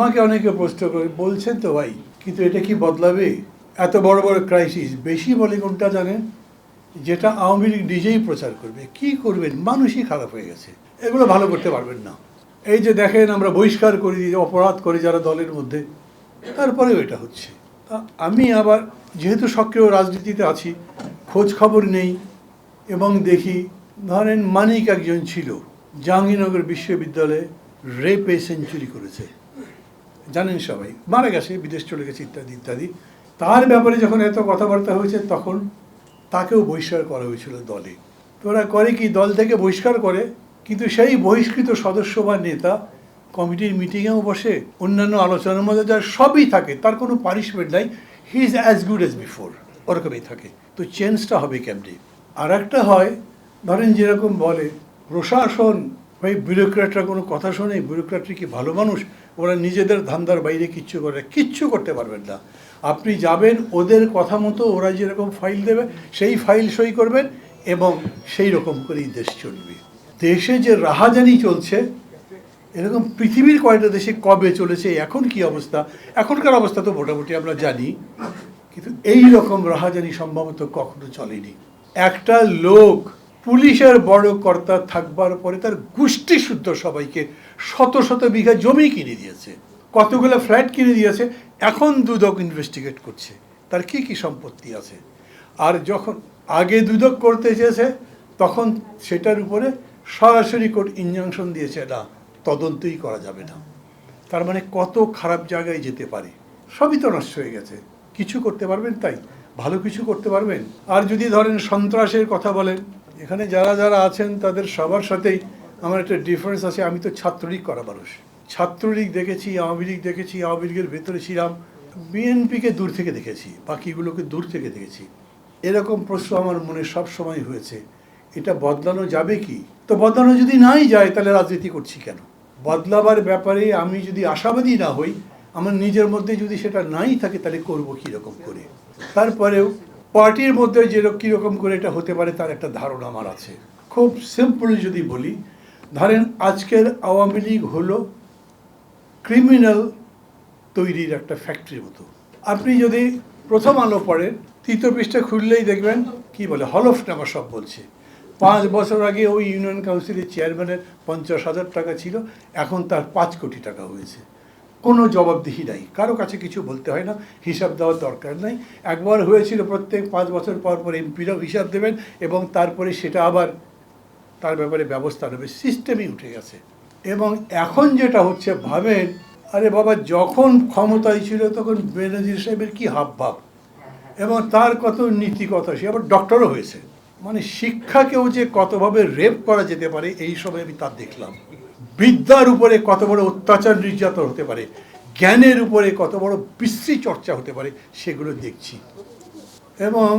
আমাকে অনেকে প্রশ্ন করে, বলছেন তো ভাই, কিন্তু এটা কি বদলাবে? এত বড় বড় ক্রাইসিস বেশি বলে কোনটা জানেন? যেটা আওয়ামী লীগ নিজেই প্রচার করবে। কি করবেন? মানুষই খারাপ হয়ে গেছে। এগুলো ভালো করতে পারবেন না। এই যে দেখেন, আমরা বহিষ্কার করে, অপরাধ করি যারা দলের মধ্যে, তারপরেও এটা হচ্ছে। আমি আবার, যেহেতু সক্রিয় রাজনীতিতে আছি খোঁজ খবর নেই, এবং দেখি, ধরেন মানিক একজন ছিল, জাহাঙ্গীরনগর বিশ্ববিদ্যালয়ে রেপে সেঞ্চুরি করেছে। জানেন সবাই, মারা গেছে, বিদেশ চলে গেছে ইত্যাদি ইত্যাদি। তার ব্যাপারে যখন এত কথাবার্তা হয়েছে, তখন তাকেও বহিষ্কার করা হয়েছিল দলে। তো ওরা করে কি, দল থেকে বহিষ্কার করে, কিন্তু সেই বহিষ্কৃত সদস্য বা নেতা কমিটির মিটিংয়েও বসে, অন্যান্য আলোচনার মধ্যে যার সবই থাকে, তার কোনো পানিশমেন্ট নাই। He is as good as before ওরকমই থাকে। তো চেঞ্জটা হবে কেমনি? আর একটা হয়, ধরেন যেরকম বলে, প্রশাসন ভাই বিউরোক্র্যাটরা কোনো কথা শোনে বিউরোক্র্যাটরা কি ভালো মানুষ? ওরা নিজেদের ধান্দার বাইরে কিচ্ছু করে, কিচ্ছু করতে পারবেন না। আপনি যাবেন, ওদের কথা মতো ওরা যেরকম ফাইল দেবে, সেই ফাইল সই করবেন এবং সেই রকম করেই দেশ চলবে। দেশে যে রাহাজানি চলছে, এরকম পৃথিবীর কয়টা দেশে কবে চলেছে, এখন কি অবস্থা? এখনকার অবস্থা তো মোটামুটি আমরা জানি, কিন্তু এই রকম রাহাজানি সম্ভবত কখনো চলেনি। একটা লোক পুলিশের বড় কর্তা থাকবার পরে তার গোষ্ঠী শুদ্ধ সবাইকে শত শত বিঘা জমি কিনে দিয়েছে। কতগুলো ফ্ল্যাট কিনে দিয়েছে, এখন দুদক ইনভেস্টিগেট করছে। তার কি কি সম্পত্তি আছে? আর যখন আগে দুদক করতে চেয়েছে, তখন সেটার উপরে সরাসরি কোর্ট ইনজাংশন দিয়েছে, না, তদন্তই করা যাবে না। তার মানে কত খারাপ জায়গায় যেতে পারে। সবই তো নষ্ট হয়ে গেছে। কিছু করতে পারবেন তাই, ভালো কিছু করতে পারবেন। আর যদি ধরেন সন্ত্রাসের কথা বলেন এখানে যারা যারা আছেন, তাদের সবার সাথেই আমার একটা ডিফারেন্স আছে। আমি তো ছাত্রলীগ করা মানুষ। ছাত্রলীগ দেখেছি, আওয়ামী লীগ দেখেছি, আওয়ামী লীগের ভেতরে ছিলাম। বিএনপিকে দূর থেকে দেখেছি, বাকিগুলোকে দূর থেকে দেখেছি। এরকম প্রশ্ন আমার মনে সব সময় হয়েছে। এটা বদলানো যাবে কি? তো বদলানো যদি নাই যায়, তাহলে রাজনীতি করছি কেন? বদলাবার ব্যাপারে আমি যদি আশাবাদী না হই, আমার নিজের মধ্যে যদি সেটা নাই থাকে, তাহলে করব কীরকম করে? তারপরেও পার্টির মধ্যে যেরকম কীরকম করে এটা হতে পারে তার একটা ধারণা আমার আছে। খুব সিম্পলি যদি বলি, ধরেন আজকের আওয়ামী লীগ হলো ক্রিমিনাল তৈরির একটা ফ্যাক্টরির মতো। আপনি যদি প্রথম আলো পড়েন, তৃতীয় পৃষ্ঠা খুললেই দেখবেন, কি বলে হলফনামা সব বলছে। পাঁচ বছর আগে ওই ইউনিয়ন কাউন্সিলের চেয়ারম্যানের পঞ্চাশ হাজার টাকা ছিল, এখন তার পাঁচ কোটি টাকা হয়েছে। কোনো জবাবদিহি নাই। কারও কাছে কিছু বলতে হয় না, হিসাব দেওয়ার দরকার নাই। একবার হয়েছিল প্রত্যেক পাঁচ বছর পর পর এমপিরাও হিসাব দেবেন এবং তারপরে সেটা আবার তার ব্যাপারে ব্যবস্থা নেবে। সিস্টেমই উঠে গেছে। এবং এখন যেটা হচ্ছে, ভাবেন, আরে বাবা, যখন ক্ষমতায় ছিল তখন বেনজির সাহেবের কী হাব ভাব এবং তার কত নীতি কথা সে আবার ডক্টরও হয়েছে। মানে শিক্ষাকেও যে কতভাবে রেপ করা যেতে পারে, এই সময় আমি তা দেখলাম। বিদ্যার উপরে কত বড় অত্যাচার নির্যাতন হতে পারে, জ্ঞানের উপরে কত বড় বিশ্রী চর্চা হতে পারে, সেগুলো দেখছি। এবং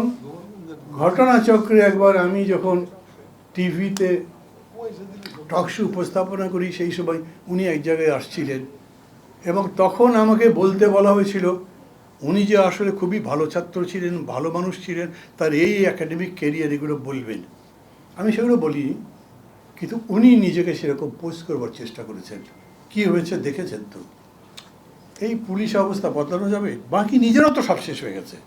ঘটনাচক্রে একবার আমি যখন টিভিতে টকশো উপস্থাপনা করি, সেই সময় উনি এক জায়গায় আসছিলেন এবং তখন আমাকে বলতে বলা হয়েছিল, উনি যে আসলে খুবই ভালো ছাত্র ছিলেন, ভালো মানুষ ছিলেন, তার এই একাডেমিক কেরিয়ার এগুলো বলবেন। আমি সেগুলো বলিনি। কিন্তু উনি নিজেকে সেরকম পোস্ট করবার চেষ্টা করেছেন। কি হয়েছে দেখেছেন তো? এই পুলিশ অবস্থা বদলানো যাবে? বাকি নিজেরও তো সব শেষ হয়ে গেছে।